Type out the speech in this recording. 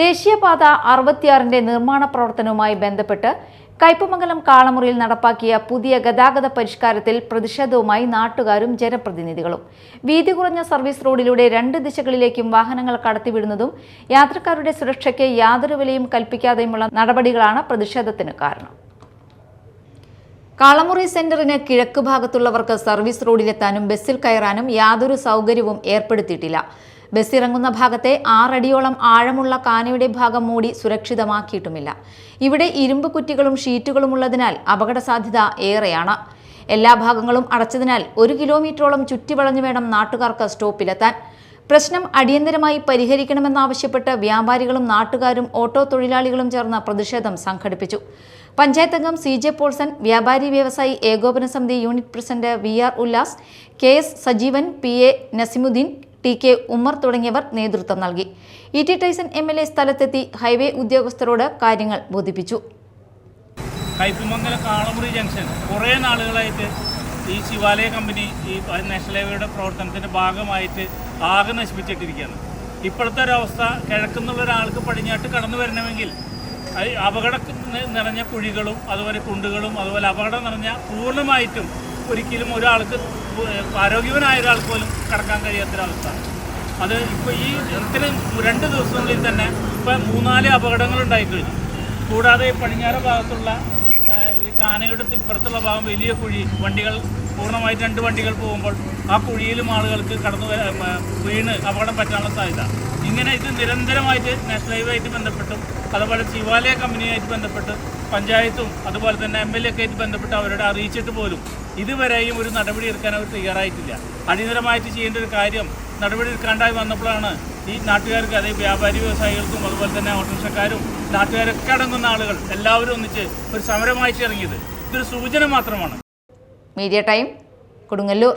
ദേശീയപാത അറുപത്തിയാറിന്റെ നിർമ്മാണ പ്രവർത്തനവുമായി ബന്ധപ്പെട്ട് കയ്പമംഗലം കാളമുറിയിൽ നടപ്പാക്കിയ പുതിയ ഗതാഗത പരിഷ്കാരത്തിൽ പ്രതിഷേധവുമായി നാട്ടുകാരും ജനപ്രതിനിധികളും. വീതി കുറഞ്ഞ സർവീസ് റോഡിലൂടെ രണ്ട് ദിശകളിലേക്കും വാഹനങ്ങൾ കടത്തിവിടുന്നതും യാത്രക്കാരുടെ സുരക്ഷയ്ക്ക് യാതൊരു വിലയും കൽപ്പിക്കാതെയുമുള്ള നടപടികളാണ് പ്രതിഷേധത്തിന് കാരണം. കാളമുറി സെന്ററിന് കിഴക്ക് ഭാഗത്തുള്ളവർക്ക് സർവീസ് റോഡിലെത്താനും ബസ്സിൽ കയറാനും യാതൊരു സൗകര്യവും ഏർപ്പെടുത്തിയിട്ടില്ല. ബസ് ഇറങ്ങുന്ന ഭാഗത്തെ ആറടിയോളം ആഴമുള്ള കാനയുടെ ഭാഗം മൂടി സുരക്ഷിതമാക്കിയിട്ടുമില്ല. ഇവിടെ ഇരുമ്പ് കുറ്റികളും ഷീറ്റുകളും ഉള്ളതിനാൽ അപകട സാധ്യത ഏറെയാണ്. എല്ലാ ഭാഗങ്ങളും അടച്ചതിനാൽ ഒരു കിലോമീറ്ററോളം ചുറ്റിവളഞ്ഞു വേണം നാട്ടുകാർക്ക് സ്റ്റോപ്പിലെത്താൻ. പ്രശ്നം അടിയന്തരമായി പരിഹരിക്കണമെന്നാവശ്യപ്പെട്ട് വ്യാപാരികളും നാട്ടുകാരും ഓട്ടോ തൊഴിലാളികളും ചേർന്ന് പ്രതിഷേധം സംഘടിപ്പിച്ചു. പഞ്ചായത്ത് അംഗം സി ജെ പോൾസൺ വ്യാപാരി വ്യവസായി ഏകോപന സമിതി unit president V R Ullas K S Sajeevan P A Nasimuddin T K Ummer തുടങ്ങിയവർ നേതൃത്വം നൽകി. E T Taison M L A സ്ഥലത്തെത്തി ഹൈവേ ഉദ്യോഗസ്ഥരോട് കാര്യങ്ങൾ ബോധിപ്പിച്ചു. കയ്പമംഗലം കാളമുറി ജംഗ്ഷൻ കുറേ നാളുകളായിട്ട് ഈ ശിവാലയ കമ്പനി ഈ നാഷണൽ ഹൈവേയുടെ പ്രവർത്തനത്തിന്റെ ഭാഗമായിട്ട് ആകെ നശിപ്പിച്ചിട്ടിരിക്കുകയാണ്. ഇപ്പോഴത്തെ ഒരവസ്ഥ കിഴക്കുന്നുള്ള ഒരാൾക്ക് പടിഞ്ഞാട്ട് കടന്നു വരണമെങ്കിൽ അപകടം നിറഞ്ഞ കുഴികളും അതുപോലെ കുണ്ടുകളും അതുപോലെ അപകടം നിറഞ്ഞ പൂർണമായിട്ടും ഒരിക്കലും ഒരാൾക്ക് ആരോഗ്യവനായ ഒരാൾക്ക് പോലും കടക്കാൻ കഴിയാത്തൊരവസ്ഥ അത് ഇപ്പോൾ ഈ ഇത്ര രണ്ട് ദിവസങ്ങളിൽ തന്നെ ഇപ്പം മൂന്നാൽ അപകടങ്ങൾ ഉണ്ടായിക്കഴിഞ്ഞു കൂടാതെ പടിഞ്ഞാറ് ഭാഗത്തുള്ള ഈ കാനയുടെ ഇപ്പുറത്തുള്ള ഭാഗം വലിയ കുഴി വണ്ടികൾ പൂർണമായിട്ട് രണ്ട് വണ്ടികൾ പോകുമ്പോൾ ആ കുഴിയിലും ആളുകൾക്ക് കടന്നു വീണ് അപകടം പറ്റാനുള്ള സാധ്യത. ഇങ്ങനെ ഇത് നിരന്തരമായിട്ട് നാഷണൽ ഹൈവേ ആയിട്ട് ബന്ധപ്പെട്ടും അതുപോലെ ശിവാലയ കമ്പനിയായിട്ട് ബന്ധപ്പെട്ട് പഞ്ചായത്തും അതുപോലെ തന്നെ എം എൽ എ ഒക്കെ ആയിട്ട് ബന്ധപ്പെട്ട് അവരോട് അറിയിച്ചിട്ട് പോലും ഇതുവരെയും ഒരു നടപടി എടുക്കാൻ അവർ തയ്യാറായിട്ടില്ല. അടിയന്തരമായിട്ട് ചെയ്യേണ്ട ഒരു കാര്യം നടപടി എടുക്കാണ്ടായി വന്നപ്പോഴാണ് ഈ നാട്ടുകാർക്ക് അതായത് വ്യാപാരി വ്യവസായികൾക്കും അതുപോലെ തന്നെ ഓട്ടോറിക്ഷക്കാരും നാട്ടുകാരൊക്കെ അടങ്ങുന്ന ആളുകൾ എല്ലാവരും ഒന്നിച്ച് ഒരു സമരമായിട്ട് ഇറങ്ങിയത് ഇതൊരു സൂചന മാത്രമാണ്. Media time Kodungallur.